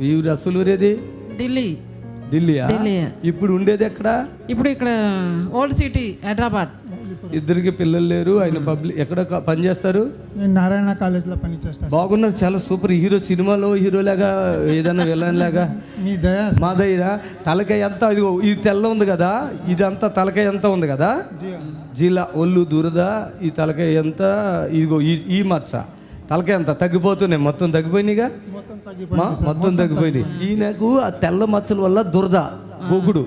ఈ అసలు ఊరేది? ఢిల్లీ. ఢిల్లీయా? ఢిల్లీ. ఇప్పుడు ఉండేది ఎక్కడ? ఇప్పుడు ఇక్కడ ఓల్డ్ సిటీ హైదరాబాద్. ఇద్దరికి పిల్లలు లేరు ఆయన పబ్లిక్ ఎక్కడ పని చేస్తారు? నేను నారాయణ కాలేజ్లో పనిచేస్తాను బాగున్నారు చాలా సూపర్ హీరో సినిమాలో హీరో లాగా ఏదైనా విలన్ లాగా. మీ దయా మాదయ్య తలకాయ ఎంత ఇది ఇది తెల్ల ఉంది కదా ఇదంతా తలకాయ ఎంత ఉంది కదా? జీల ఒళ్ళు దురద ఈ తలకాయ ఎంత ఇదిగో ఈ ఈ మచ్చ. తలకాయ ఎంత తగ్గిపోతున్నాయి. మొత్తం తగ్గిపోయినాయిగా? మొత్తం మా తగ్గిపోయింది మొత్తం తగ్గిపోయినాయి. ఈయనకు ఆ తెల్ల మచ్చల వల్ల దురద. గోకుడు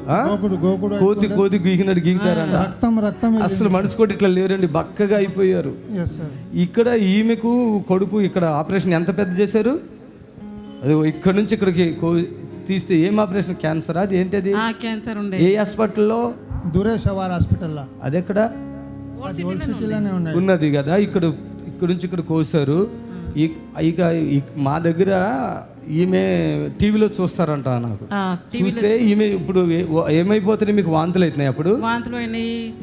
కోతి కోతి గీకినట్టు గీకుతారంట. రక్తం రక్తం అసలు మనిషి కూడా ఇట్లా లేరండి బక్కగా అయిపోయారు. ఇక్కడ ఈమెకు కొడుకు ఇక్కడ ఆపరేషన్ ఎంత పెద్ద చేశారు? అది ఇక్కడ నుంచి ఇక్కడికి కో- తీస్తే ఏం ఆపరేషన్? క్యాన్సర్? అది ఏంటది ఆ క్యాన్సర్ ఉండే. ఏ హాస్పిటల్లో? దురేష్ హాస్పిటల్లో? అది ఎక్కడ ఉన్నది కదా ఇక్కడ ఇక్కడ నుంచి ఇక్కడ కోసారు. ఇక మా దగ్గర ఈమె టీవీలో చూస్తారంట నాకు. చూస్తే ఈమె ఇప్పుడు ఏమైపోతున్నాయి మీకు వాంతులు అవుతున్నాయి అప్పుడు? వాంతులు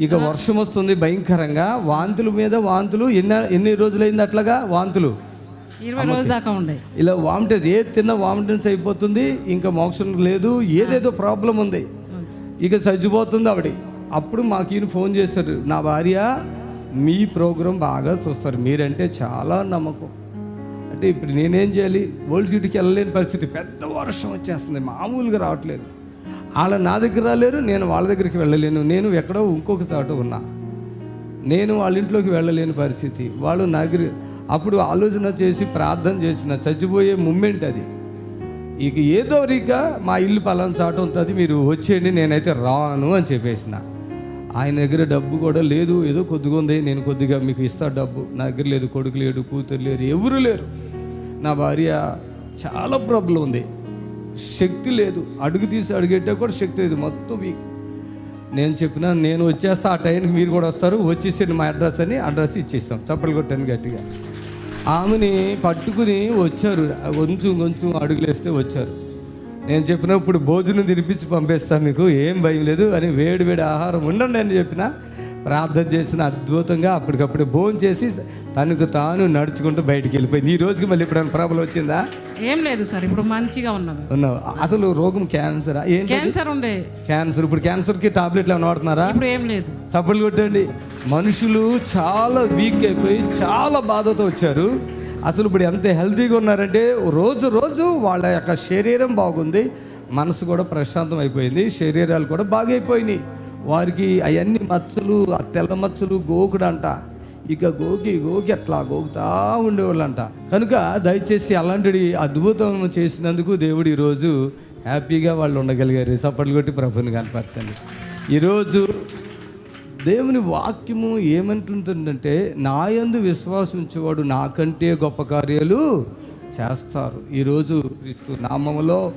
ఇక వర్షం వస్తుంది భయంకరంగా. వాంతుల మీద వాంతులు ఎన్ని ఎన్ని రోజులైంది అట్లాగా వాంతులు? ఇరవై రోజుల దాకా ఉండే. ఇలా వామిటేజ్ ఏ తిన్న వామిటెన్స్ అయిపోతుంది ఇంకా మోక్షం లేదు ఏదేదో ప్రాబ్లం ఉంది. ఇక చచ్చిపోతుంది ఆవిడ. అప్పుడు మాకు ఈయన ఫోన్ చేశారు. నా భార్య మీ ప్రోగ్రాం బాగా చూస్తారు. మీరంటే చాలా నమ్మకం. అంటే ఇప్పుడు నేనేం చేయాలి? ఓల్డ్ సిటీకి వెళ్ళలేని పరిస్థితి. పెద్ద వర్షం వచ్చేస్తుంది. మామూలుగా రావట్లేదు. వాళ్ళ నా దగ్గర రాలేరు నేను వాళ్ళ దగ్గరికి వెళ్ళలేను. నేను ఎక్కడో ఇంకొక చోట ఉన్నా. నేను వాళ్ళ ఇంట్లోకి వెళ్ళలేని పరిస్థితి. వాళ్ళు నగరి అప్పుడు ఆలోచన చేసి ప్రార్థన చేసిన చచ్చిపోయే మూమెంట్ అది. ఇక ఏదో రీక మా ఇల్లు పలానా చాట ఉంటుంది. మీరు వచ్చేయండి నేనైతే రాను అని చెప్పేసిన. ఆయన దగ్గర డబ్బు కూడా లేదు. ఏదో కొద్దిగా ఉంది. నేను కొద్దిగా మీకు ఇస్తా డబ్బు. నా దగ్గర లేదు. కొడుకు లేడు కూతురు లేరు ఎవరు లేరు. నా భార్య చాలా ప్రాబ్లం ఉంది. శక్తి లేదు. అడుగు తీసి అడుగెట్టా కూడా శక్తి లేదు. మొత్తం వీక్. నేను చెప్పిన నేను వచ్చేస్తా ఆ టైంకి మీరు కూడా వస్తారు. వచ్చేసేయండి మా అడ్రస్ అని అడ్రస్ ఇచ్చేస్తాం. చప్పలు కొట్టాను గట్టిగా. ఆమెని పట్టుకుని వచ్చారు. కొంచెం కొంచెం అడుగులేస్తే వచ్చారు. నేను చెప్పినప్పుడు భోజనం తినిపించి పంపేస్తాను మీకు ఏం భయం లేదు అని వేడి వేడి ఆహారం ఉండండి అని చెప్పిన ప్రార్థన చేసిన అద్భుతంగా అప్పటికప్పుడు భోజనం చేసి తనకు తాను నడుచుకుంటూ బయటికి వెళ్ళిపోయింది. ఈ రోజుకి మళ్ళీ ఎప్పుడైనా ప్రాబ్లం వచ్చిందా? ఏం లేదు సార్ ఇప్పుడు మంచిగా ఉన్నాము ఉన్నావు? అసలు రోగం క్యాన్సరా? క్యాన్సర్ ఉండే. క్యాన్సర్? ఇప్పుడు క్యాన్సర్కి టాబ్లెట్లు ఏమైనా వాడుతున్నారా? ఇప్పుడు ఏం లేదు. చప్పట్లు కొట్టండి. మనుషులు చాలా వీక్ అయిపోయి చాలా బాధతో వచ్చారు. అసలు ఇప్పుడు ఎంత హెల్తీగా ఉన్నారంటే రోజు రోజు వాళ్ళ యొక్క శరీరం బాగుంది మనసు కూడా ప్రశాంతం అయిపోయింది శరీరాలు కూడా బాగైపోయినాయి. వారికి అవన్నీ మచ్చలు ఆ తెల్ల మచ్చలు గోకుడంట. ఇక గోకి గోకి అట్లా గోకుతా ఉండేవాళ్ళంట. కనుక దయచేసి అలాంటి అద్భుతం చేసినందుకు దేవుడు ఈరోజు హ్యాపీగా వాళ్ళు ఉండగలిగారు. సపట్లు కొట్టి ప్రభుని కనపరచండి ఈరోజు దేవుని వాక్యము ఏమంటుంటుందంటే నాయందు విశ్వాసం ఉంచేవాడు నాకంటే గొప్ప కార్యాలు చేస్తారు. ఈరోజు క్రీస్తు నామములో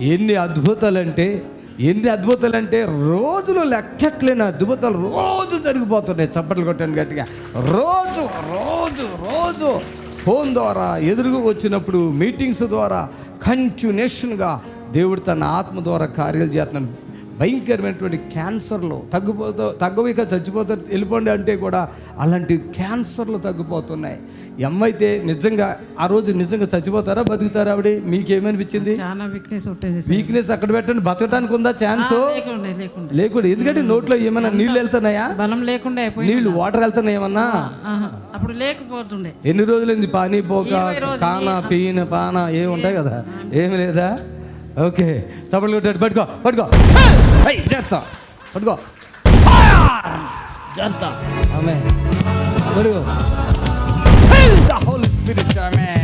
ఎన్ని అద్భుతాలంటే ఎన్ని అద్భుతాలంటే రోజులు లెక్కట్లేని అద్భుతాలు రోజు జరిగిపోతున్నాయి. చప్పట్లు కొట్టాను గట్టిగా. రోజు రోజు రోజు ఫోన్ ద్వారా ఎదురుగా వచ్చినప్పుడు మీటింగ్స్ ద్వారా కంటిన్యూషన్గా దేవుడు తన ఆత్మ ద్వారా కార్యాలు చేస్తున్నాడు. భయంకరమైనటువంటి క్యాన్సర్లు తగ్గిపోతూ తగ్గవిక చచ్చిపోతారు వెళ్ళిపోండి అంటే కూడా అలాంటి క్యాన్సర్లు తగ్గిపోతున్నాయి. అయితే నిజంగా ఆ రోజు నిజంగా చచ్చిపోతారా బతుకుతారా ఆవిడ? మీకేమనిపించింది? చాలా వీక్నెస్ అక్కడ పెట్టండి బతకడానికి ఉందా ఛాన్స్? లేకుండే ఎందుకంటే నోట్లో ఏమైనా నీళ్ళు వెళ్తున్నాయా? బలం లేకుండా నీళ్ళు వాటర్ వెళ్తున్నాయి ఏమన్నా. అప్పుడు లేకపోతుండే. ఎన్ని రోజులైంది? పానీ పోక. కాన పీన పాన ఏ ఉంటాయి కదా? ఏమి లేదా? ఓకే చప్పట్లు కొట్టాడు పట్టుకో పట్టుకో. చేస్తా పట్టుకో. చేస్తా ఆమె. the Holy Spirit, amen.